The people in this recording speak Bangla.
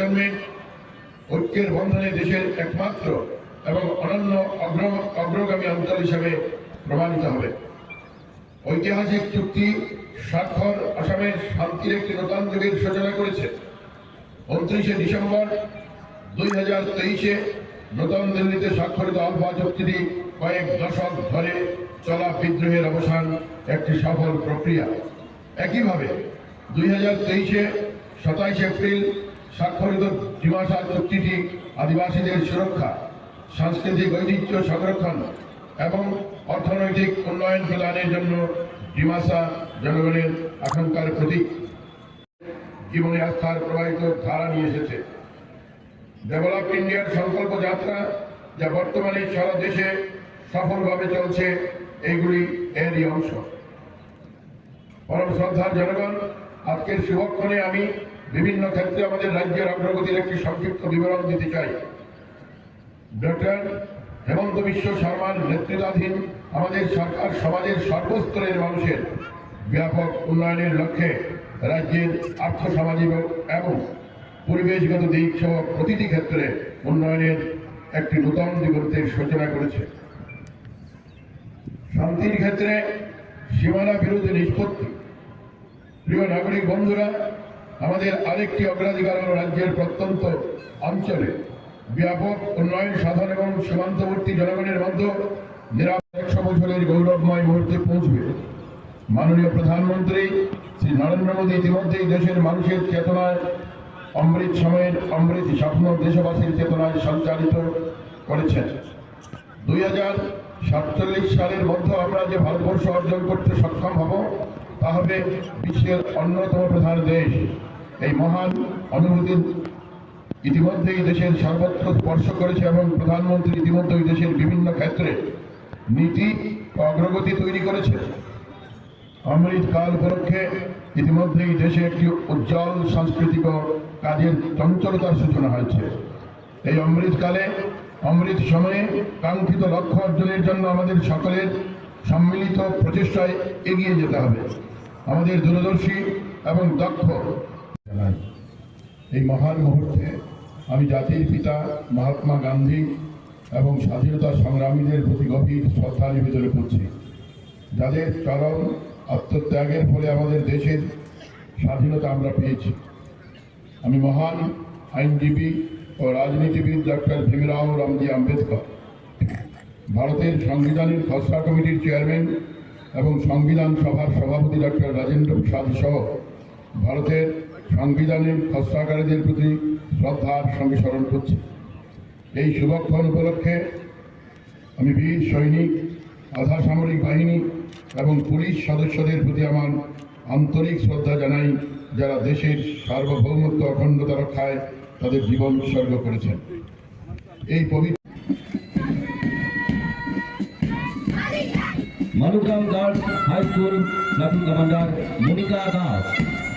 প্রজন্মের ঐক্যের বন্ধনে দেশের একমাত্র এবং অনন্য অগ্র অগ্রগামী অঞ্চল হিসেবে প্রমাণিত হবে। ঐতিহাসিক চুক্তি স্বাক্ষর আসামের শান্তির একটি নতুন যুগের সূচনা করেছে। উনত্রিশে ডিসেম্বর দুই হাজার তেইশে নতুন দিল্লিতে স্বাক্ষরিত আলফা চুক্তিটি কয়েক দশক ধরে চলা বিদ্রোহের অবসান একটি সফল প্রক্রিয়া। একইভাবে দুই হাজার তেইশে সাতাইশ এপ্রিল স্বাক্ষরিত ডিমাসা চুক্তিটি আদিবাসীদের সুরক্ষা, সাংস্কৃতিক ঐতিহ্য সংরক্ষণ এবং অর্থনৈতিক উন্নয়ন প্রদানের জন্য ডিমাসা জনগণের আকাঙ্ক্ষার প্রতীক। জীবনে আস্থার প্রবাহিত ধারা নিয়ে এসেছে। ডেভেলপ ইন্ডিয়ার সংকল্প যাত্রা যা বর্তমানে সারা দেশে সফলভাবে চলছে, এইগুলি এরই অংশ। পরম শ্রদ্ধার জনগণ, আজকের শুভক্ষণে আমি বিভিন্ন ক্ষেত্রে আমাদের রাজ্যের অগ্রগতির একটি সংক্ষিপ্ত বিবরণ দিতে চাই। ডক্টর হেমন্ত বিশ্ব শর্মার নেতৃত্বাধীন আমাদের সরকার, সমাজের সর্বস্তরের মানুষের ব্যাপক উন্নয়নের লক্ষ্যে রাজ্যের আর্থ, সামাজিক এবং পরিবেশগত দিক সহ প্রতিটি ক্ষেত্রে উন্নয়নের একটি নূতন দিগন্তের সূচনা করেছে। শান্তির ক্ষেত্রে সীমানা বিরোধী নিষ্পত্তি। প্রিয় নাগরিক বন্ধুরা আমাদের আরেকটি অগ্রাধিকার হল রাজ্যের প্রত্যন্ত অঞ্চলে ব্যাপক উন্নয়ন, সাধন এবং সীমান্তবর্তী জনগণের মধ্যে নিরাপদ একশো বছরের গৌরবময় মুহূর্তে পৌঁছবে। মাননীয় প্রধানমন্ত্রী শ্রী নরেন্দ্র মোদী ইতিমধ্যেই দেশের মানুষের চেতনায়, অমৃত সময়ের অমৃত স্বপ্ন দেশবাসীর চেতনায় সঞ্চালিত করেছেন। দুই হাজার সাতচল্লিশ সালের মধ্যে আমরা যে ভারতবর্ষ অর্জন করতে সক্ষম হব, তা হবে বিশ্বের অন্যতম প্রধান দেশ। এই মহান অনুভূতি ইতিমধ্যেই দেশের সর্বত্র স্পর্শ করেছে এবং প্রধানমন্ত্রী ইতিমধ্যেই দেশের বিভিন্ন ক্ষেত্রে নীতি অগ্রগতি তৈরি করেছে। অমৃত কাল উপলক্ষে ইতিমধ্যেই দেশে একটি উজ্জ্বল সাংস্কৃতিক কাজের চঞ্চলতার সূচনা হয়েছে। এই অমৃতকালে অমৃত সময়ে কাঙ্ক্ষিত লক্ষ্য অর্জনের জন্য আমাদের সকলের সম্মিলিত প্রচেষ্টায় এগিয়ে যেতে হবে। আমাদের দূরদর্শী এবং দক্ষ এই মহান মুহূর্তে আমি জাতির পিতা মহাত্মা গান্ধী এবং স্বাধীনতা সংগ্রামীদের প্রতি গভীর শ্রদ্ধা নিবেদন করছি যাদের চরম আত্মত্যাগের ফলে আমাদের দেশের স্বাধীনতা আমরা পেয়েছি। আমি মহান আইনজীবী ও রাজনীতিবিদ ডক্টর ভীমরাও রামজি আম্বেদকর। ভারতের সংবিধানের খসড়া কমিটির চেয়ারম্যান এবং সংবিধান সভার সভাপতি ডক্টর রাজেন্দ্র প্রসাদ সহ ভারতের সাংবিধানিক খসড়াকারীদের প্রতি শ্রদ্ধার সঙ্গে স্মরণ করছি এই শুভক্ষণ উপলক্ষে আমি বীর সৈনিক আধা সামরিক বাহিনী এবং পুলিশ সদস্যদের প্রতি আমার আন্তরিক শ্রদ্ধা জানাই যারা দেশের সার্বভৌমত্ব অখণ্ডতা রক্ষায় তাদের জীবন উৎসর্গ করেছেন এই পবিত্র Girls High School, Latin Commander Monica Das.